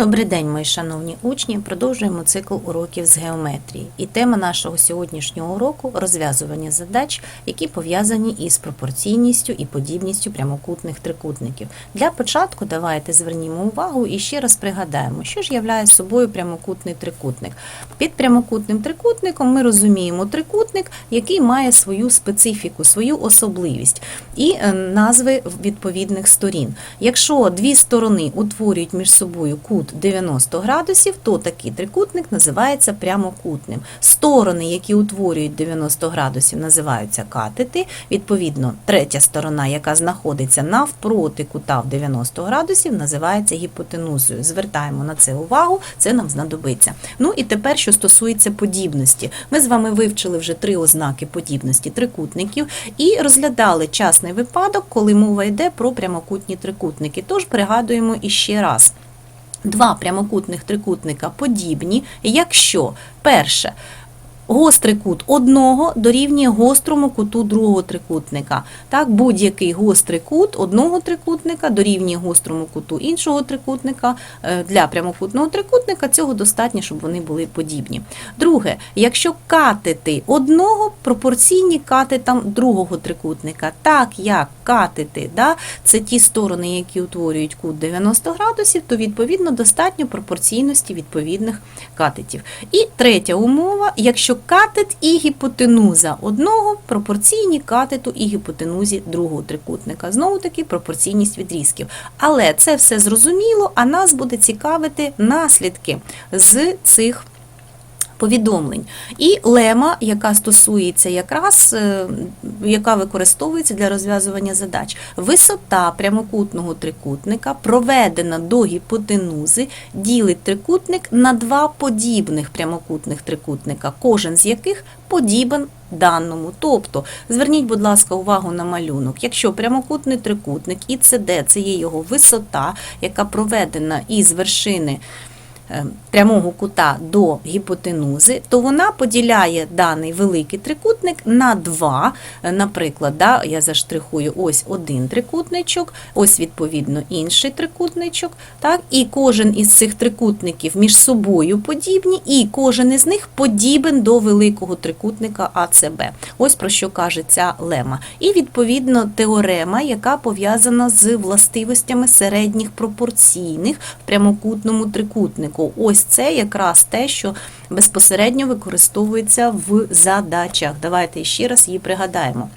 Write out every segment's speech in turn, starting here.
Добрий день, мої шановні учні. Продовжуємо цикл уроків з геометрії. І тема нашого сьогоднішнього уроку розв'язування задач, які пов'язані із пропорційністю і подібністю прямокутних трикутників. Для початку давайте звернімо увагу і ще раз пригадаємо, що ж являє собою прямокутний трикутник. Під прямокутним трикутником ми розуміємо трикутник, який має свою специфіку, свою особливість і е, назви відповідних сторін. Якщо дві сторони утворюють між собою кут 90 градусів, то такий трикутник називається прямокутним. Сторони, які утворюють 90 градусів, називаються катети. Відповідно, третя сторона, яка знаходиться навпроти кута в 90 градусів, називається гіпотенузою. Звертаємо на це увагу, це нам знадобиться. Ну і тепер, що стосується подібності, ми з вами вивчили вже три ознаки подібності трикутників і розглядали частний випадок, коли мова йде про прямокутні трикутники. Тож пригадуємо іще раз. Два прямокутних трикутника подібні, якщо перше гострий кут одного дорівнює гострому куту другого трикутника. Так, будь-який гострий кут одного трикутника дорівнює гострому куту іншого трикутника. Е, Для прямокутного трикутника цього достатньо, щоб вони були подібні. Друге, якщо катети одного пропорційні катетам другого трикутника, так як катети, да, це ті сторони, які утворюють кут 90 градусів, то відповідно достатньо пропорційності відповідних катетів. І третя умова, якщо катет і гіпотенуза одного пропорційні катету і гіпотенузі другого трикутника. Знову таки пропорційність відрізків. Але це все зрозуміло, а нас буде цікавити наслідки з цих повідомлень. І лема, яка стосується якраз, е, яка використовується для розв'язування задач. Висота прямокутного трикутника, проведена до гіпотенузи, ділить трикутник на два подібних прямокутних трикутника, кожен з яких подібен даному. Тобто, зверніть, будь ласка, увагу на малюнок. Якщо прямокутний трикутник і ЦД це є його висота, яка проведена із вершини е, прямого кута до гіпотенузи, то вона поділяє даний великий трикутник на два. Наприклад, да, я заштрихую ось один трикутничок, ось відповідно інший трикутничок. Так, і кожен із цих трикутників між собою подібні, і кожен із них подібен до великого трикутника АЦБ. Ось про що каже ця лема. І відповідно теорема, яка пов'язана з властивостями середніх пропорційних в прямокутному трикутнику. Ось це якраз те, що безпосередньо використовується в задачах. Давайте ще раз її пригадаємо.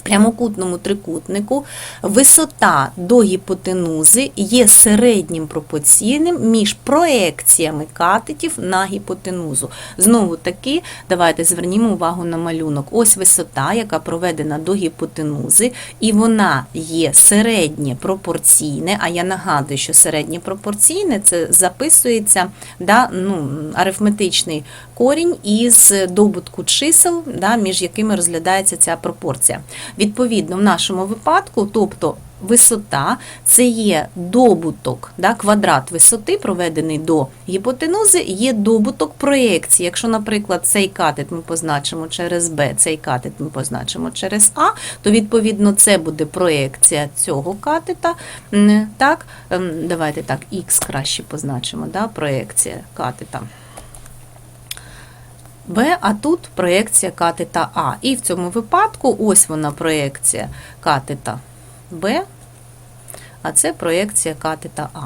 В прямокутному трикутнику висота до гіпотенузи є середнім пропорційним між проекціями катетів на гіпотенузу. Знову таки, давайте звернімо увагу на малюнок. Ось висота, яка проведена до гіпотенузи, і вона є середнє пропорційне. А я нагадую, що середнє пропорційне це записується да, ну, арифметичний корінь із добутку чисел, да, між якими розглядається ця пропорція. Відповідно, в нашому випадку, тобто висота це є добуток, да, квадрат висоти, проведений до гіпотенузи, є добуток проєкції. Якщо, наприклад, цей катет ми позначимо через Б, цей катет ми позначимо через А, то відповідно це буде проєкція цього катета. Так, ем, давайте так, Х краще позначимо, да, проєкція катета. Б, а тут проєкція катета А. І в цьому випадку ось вона проєкція катета Б, а це проєкція катета А.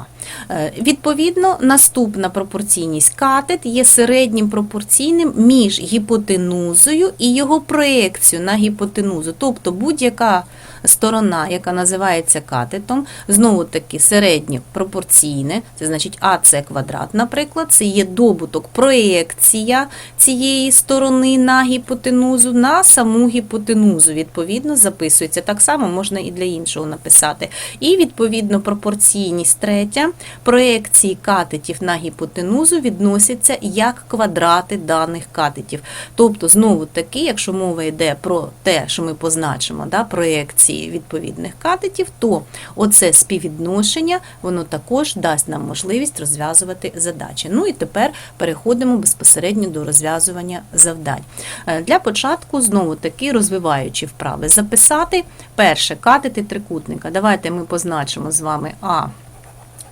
Е, Відповідно, наступна пропорційність катет є середнім пропорційним між гіпотенузою і його проєкцією на гіпотенузу. Тобто будь-яка сторона, яка називається катетом, знову таки середнє пропорційне, це значить АС квадрат, наприклад, це є добуток проєкція цієї сторони на гіпотенузу на саму гіпотенузу. Відповідно, записується. Так само можна і для іншого написати. І відповідно пропорційність третя. Проекції катетів на гіпотенузу відносяться як квадрати даних катетів. Тобто, знову таки, якщо мова йде про те, що ми позначимо, да, проекції відповідних катетів, то оце співвідношення, воно також дасть нам можливість розв'язувати задачі. Ну і тепер переходимо безпосередньо до розв'язування завдань. Е, Для початку, знову таки, розвиваючи вправи, записати перше катети трикутника. Давайте ми позначимо з вами А,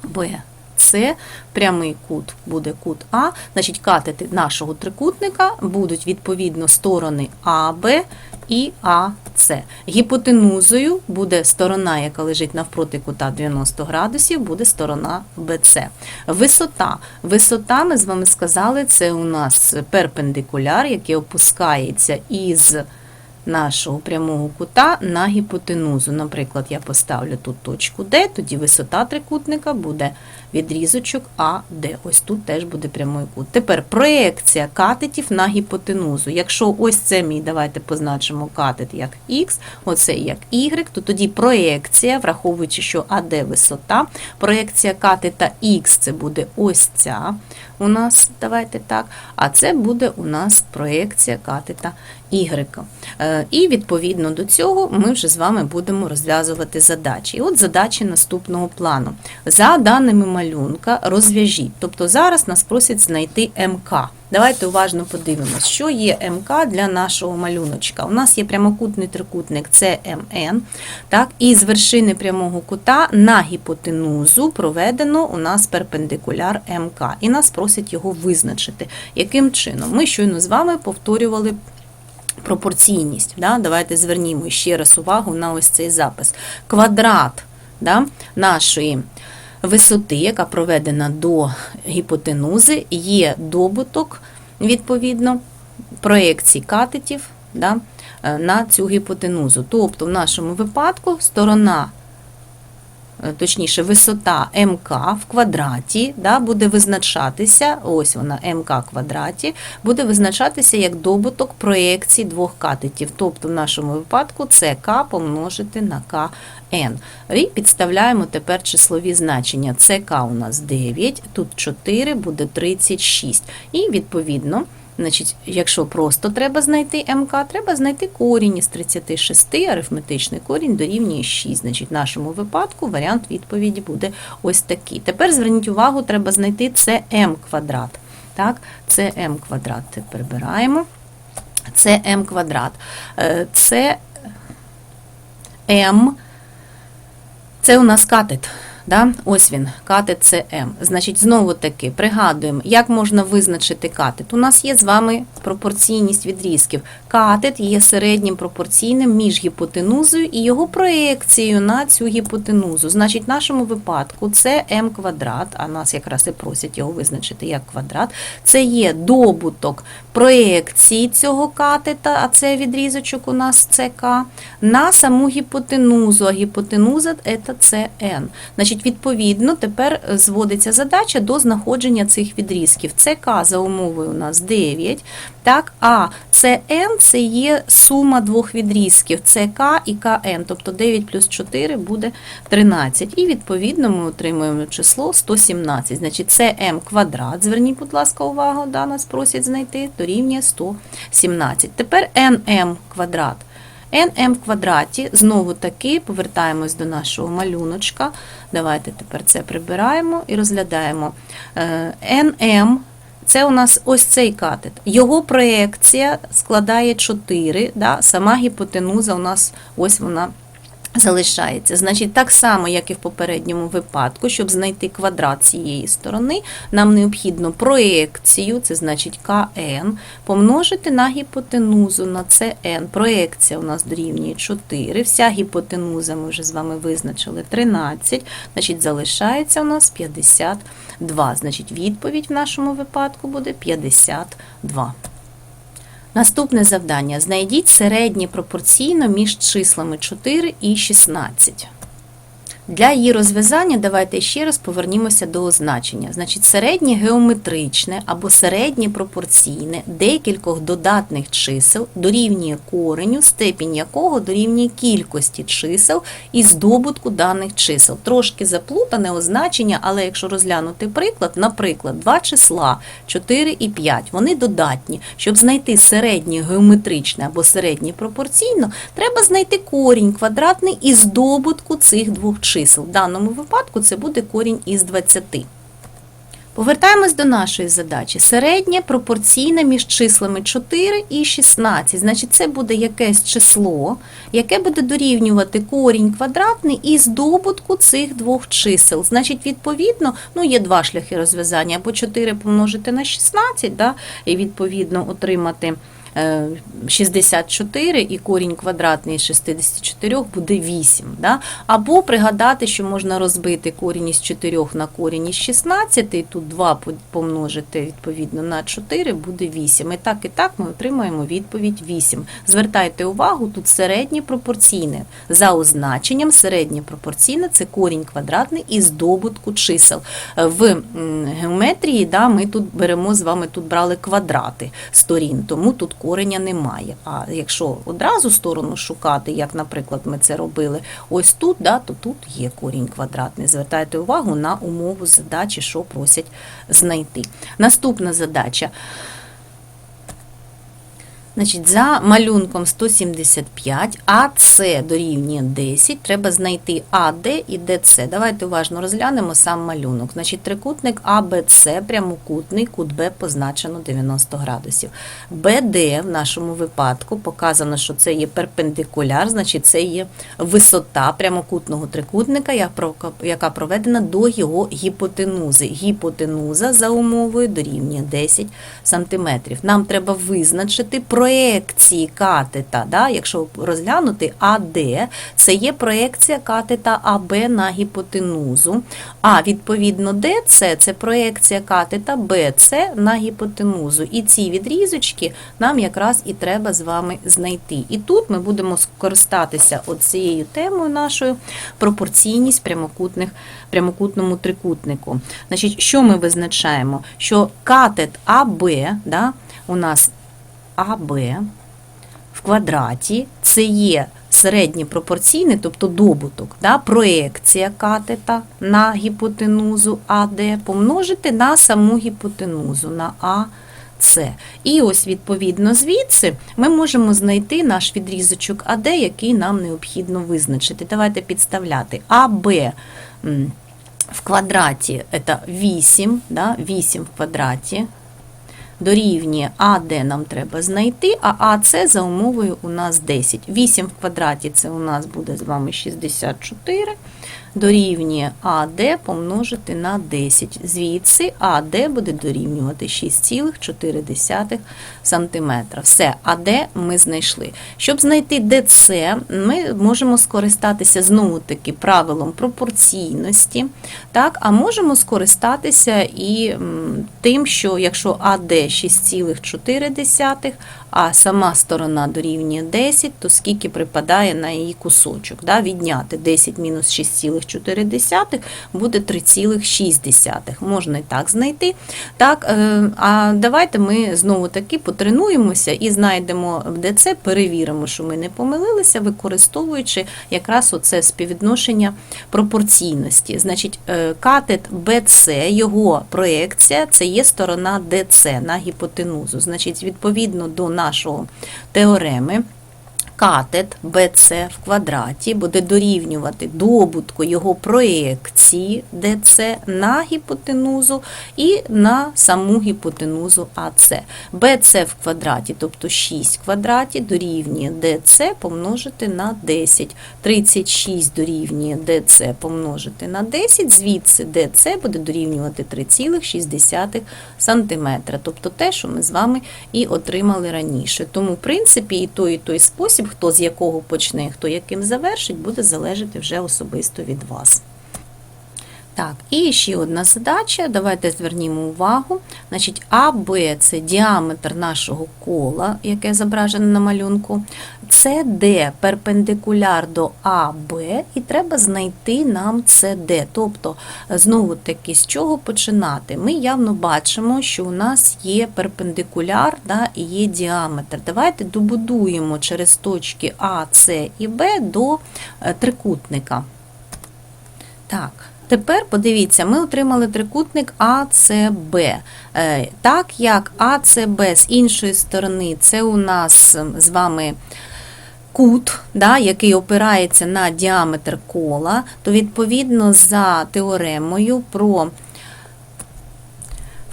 Б, С, С, прямий кут буде кут А, значить катети нашого трикутника будуть відповідно сторони АБ і АС. Гіпотенузою буде сторона, яка лежить навпроти кута 90 градусів, буде сторона БЦ. Висота. Висота, ми з вами сказали, це у нас перпендикуляр, який опускається із нашого прямого кута на гіпотенузу. Наприклад, я поставлю тут точку D, тоді висота трикутника буде відрізочок АД. Ось тут теж буде прямий кут. Тепер проекція катетів на гіпотенузу. Якщо ось це мій, давайте позначимо катет як Х, оце як Y, то тоді проекція, враховуючи, що АД висота, проекція катета Х це буде ось ця у нас, давайте так, а це буде у нас проекція катета Y. І відповідно до цього ми вже з вами будемо розв'язувати задачі. І от задачі наступного плану. За даними малюнка, розв'яжіть. Тобто зараз нас просять знайти МК. Давайте уважно подивимось, що є МК для нашого малюночка. У нас є прямокутний трикутник CMN, так, і з вершини прямого кута на гіпотенузу проведено у нас перпендикуляр МК. І нас просять його визначити. Яким чином? Ми щойно з вами повторювали пропорційність. Да? Давайте звернімо ще раз увагу на ось цей запис. Квадрат да, нашої висоти, яка проведена до гіпотенузи, є добуток, відповідно, проекцій катетів да, е, на цю гіпотенузу. Тобто, в нашому випадку сторона точніше, висота МК в квадраті да, буде визначатися, ось вона МК в квадраті, буде визначатися як добуток проєкцій двох катетів. Тобто, в нашому випадку це К помножити на КН. І підставляємо тепер числові значення. ЦК у нас 9, тут 4, буде 36. І відповідно. Значить, якщо просто треба знайти МК, треба знайти корінь із 36, арифметичний корінь дорівнює 6. Значить, в нашому випадку варіант відповіді буде ось такий. Тепер зверніть увагу, треба знайти СМ квадрат. Так, це М квадрат це прибираємо. Це М квадрат. Це М, це у нас катет. Да? Ось він, СМ. Значить, знову таки пригадуємо, як можна визначити катет. У нас є з вами пропорційність відрізків. Катет є середнім пропорційним між гіпотенузою і його проекцією на цю гіпотенузу. Значить, в нашому випадку це М квадрат, а нас якраз і просять його визначити як квадрат. Це є добуток проекції цього катета, а це відрізочок у нас ЦК, на саму гіпотенузу, а гіпотенуза це ЦН. Значить, відповідно, тепер зводиться задача до знаходження цих відрізків. ЦК за умовою у нас 9, так, а ЦН це є сума двох відрізків ЦК і КН, тобто 9 плюс 4 буде 13. І відповідно ми отримуємо число 117. Значить, це М квадрат, зверніть, будь ласка, увагу, да, нас просять знайти, дорівнює 117. Тепер НМ квадрат. Nm в квадраті, знову таки повертаємось до нашого малюночка. Давайте тепер це прибираємо і розглядаємо. Е, nm це у нас ось цей катет. Його проекція складає 4, да? сама гіпотенуза у нас ось вона залишається. Значить, так само, як і в попередньому випадку, щоб знайти квадрат цієї сторони, нам необхідно проекцію, це значить КН, помножити на гіпотенузу на СН. Проекція у нас дорівнює 4. Вся гіпотенуза ми вже з вами визначили 13, значить, залишається у нас 52. Значить, відповідь в нашому випадку буде 52. Наступне завдання. Знайдіть середнє пропорційно між числами 4 і 16. Для її розв'язання давайте ще раз повернімося до означення. Значить, середнє геометричне або середнє пропорційне декількох додатних чисел дорівнює кореню, степінь якого дорівнює кількості чисел із добутку даних чисел. Трошки заплутане означення, але якщо розглянути приклад, наприклад, два числа 4 і 5, вони додатні. Щоб знайти середнє геометричне або середнє пропорційно, треба знайти корінь квадратний із добутку цих двох чисел. В даному випадку це буде корінь із 20. Повертаємось до нашої задачі. Середнє пропорційне між числами 4 і 16. Значить, це буде якесь число, яке буде дорівнювати корінь квадратний із добутку цих двох чисел. Значить, відповідно, ну є два шляхи розв'язання. Або 4 помножити на 16, да, і відповідно отримати. Е, 64 і корінь квадратний із 64 буде 8. Да? Або пригадати, що можна розбити корінь із 4 на корінь із 16, і тут 2 помножити відповідно на 4 буде 8. І так, і так ми отримаємо відповідь 8. Звертайте увагу, тут середнє пропорційне. За означенням середнє пропорційне це корінь квадратний із добутку чисел. Е, В геометрії да, ми тут беремо з вами, тут брали квадрати сторін, тому тут кореня немає. А якщо одразу сторону шукати, як, наприклад, ми це робили ось тут, да, то тут є корінь квадратний. Звертайте увагу на умову задачі, що просять знайти. Наступна задача. Значить, за малюнком 175, АС дорівнює 10, треба знайти АД і ДЦ. Давайте уважно розглянемо сам малюнок. Значить, трикутник АБЦ, прямокутний, кут Б позначено 90 градусів. БД в нашому випадку показано, що це є перпендикуляр, значить це є висота прямокутного трикутника, яка проведена до його гіпотенузи. Гіпотенуза за умовою дорівнює 10 см. Нам треба визначити проекції катета. Да? Якщо розглянути АД, це є проекція катета АБ на гіпотенузу. А відповідно ДЦ це проекція катета БЦ на гіпотенузу. І ці відрізочки нам якраз і треба з вами знайти. І тут ми будемо скористатися оцією темою нашою пропорційність прямокутних, прямокутному трикутнику. Значить, що ми визначаємо? Що катет АБ, да, у нас АБ в квадраті це є середнє пропорційне, тобто добуток, да, проекція катета на гіпотенузу АД помножити на саму гіпотенузу на АС. І ось відповідно звідси ми можемо знайти наш відрізочок АД, який нам необхідно визначити. Давайте підставляти. АБ в квадраті це 8, да, 8 в квадраті дорівнює АД нам треба знайти, а АЦ за умовою у нас 10. 8 в квадраті це у нас буде з вами 64, дорівнює АД помножити на 10. Звідси АД буде дорівнювати 6,4 см. Все, АД ми знайшли. Щоб знайти ДЦ, ми можемо скористатися знову-таки правилом пропорційності, так, а можемо скористатися і тим, що якщо АД 6,4, а сама сторона дорівнює 10, то скільки припадає на її кусочок. Да? Відняти 10 мінус 6,4 буде 3,6. Можна і так знайти. Так, е, а давайте ми знову таки потренуємося і знайдемо ДЦ, перевіримо, що ми не помилилися, використовуючи якраз оце співвідношення пропорційності. Значить, е, катет БЦ, його проекція, це є сторона ДЦ на гіпотенузу. Значить, відповідно до нашого теореми, катет BC в квадраті буде дорівнювати добутку його проекції DC на гіпотенузу і на саму гіпотенузу AC. BC в квадраті, тобто 6 в квадраті, дорівнює DC помножити на 10. 36 дорівнює DC помножити на 10, звідси DC буде дорівнювати 3,6 см. Тобто те, що ми з вами і отримали раніше. Тому, в принципі, і той, і той спосіб, хто з якого почне, хто яким завершить, буде залежати вже особисто від вас. Так, і ще одна задача. Давайте звернімо увагу. Значить, АБ це діаметр нашого кола, яке зображено на малюнку. СД перпендикуляр до АБ, і треба знайти нам СД. Тобто, знову таки, з чого починати? Ми явно бачимо, що у нас є перпендикуляр да, і є діаметр. Давайте добудуємо через точки А, С і Б до е, трикутника. Так. Тепер подивіться, ми отримали трикутник АЦБ. Е, Так як АЦБ з іншої сторони, це у нас ем, з вами кут, да, який опирається на діаметр кола, то відповідно за теоремою про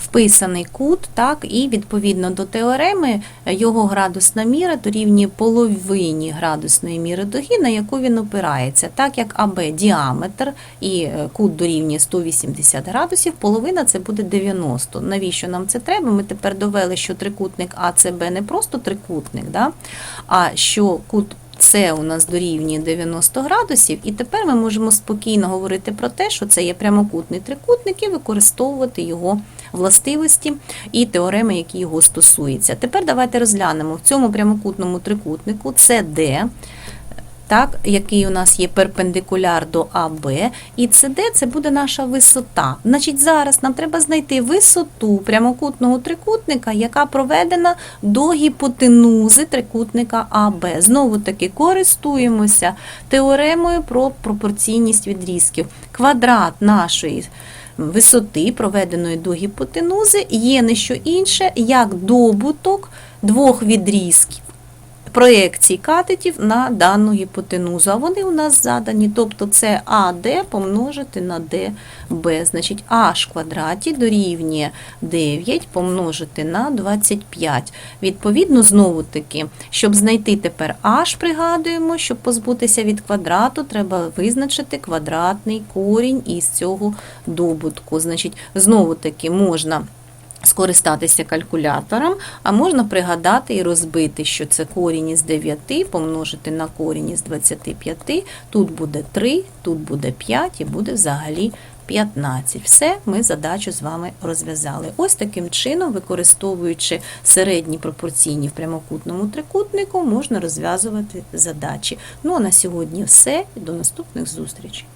вписаний кут, так, і відповідно до теореми е, його градусна міра дорівнює половині градусної міри дуги, на яку він опирається. Так як АБ діаметр і е, кут дорівнює 180 градусів, половина це буде 90. Навіщо нам це треба? Ми тепер довели, що трикутник АЦБ не просто трикутник, да? а що кут це у нас дорівнює 90 градусів, і тепер ми можемо спокійно говорити про те, що це є прямокутний трикутник, і використовувати його властивості і теореми, які його стосуються. Тепер давайте розглянемо в цьому прямокутному трикутнику це Д. Так, який у нас є перпендикуляр до АБ, і СД це буде наша висота. Значить, зараз нам треба знайти висоту прямокутного трикутника, яка проведена до гіпотенузи трикутника АБ. Знову таки користуємося теоремою про пропорційність відрізків. Квадрат нашої висоти, проведеної до гіпотенузи, є не що інше, як добуток двох відрізків проєкцій катетів на дану гіпотенузу. А вони у нас задані, тобто це АД помножити на ДБ. Значить, H квадраті дорівнює 9 помножити на 25. Відповідно, знову таки, щоб знайти тепер H, пригадуємо, щоб позбутися від квадрату, треба визначити квадратний корінь із цього добутку. Значить, знову таки можна скористатися калькулятором, а можна пригадати і розбити, що це корінь із 9 помножити на корінь із 25, тут буде 3, тут буде 5 і буде взагалі 15. Все, ми задачу з вами розв'язали. Ось таким чином, використовуючи середні пропорційні в прямокутному трикутнику, можна розв'язувати задачі. Ну а на сьогодні все. До наступних зустрічей.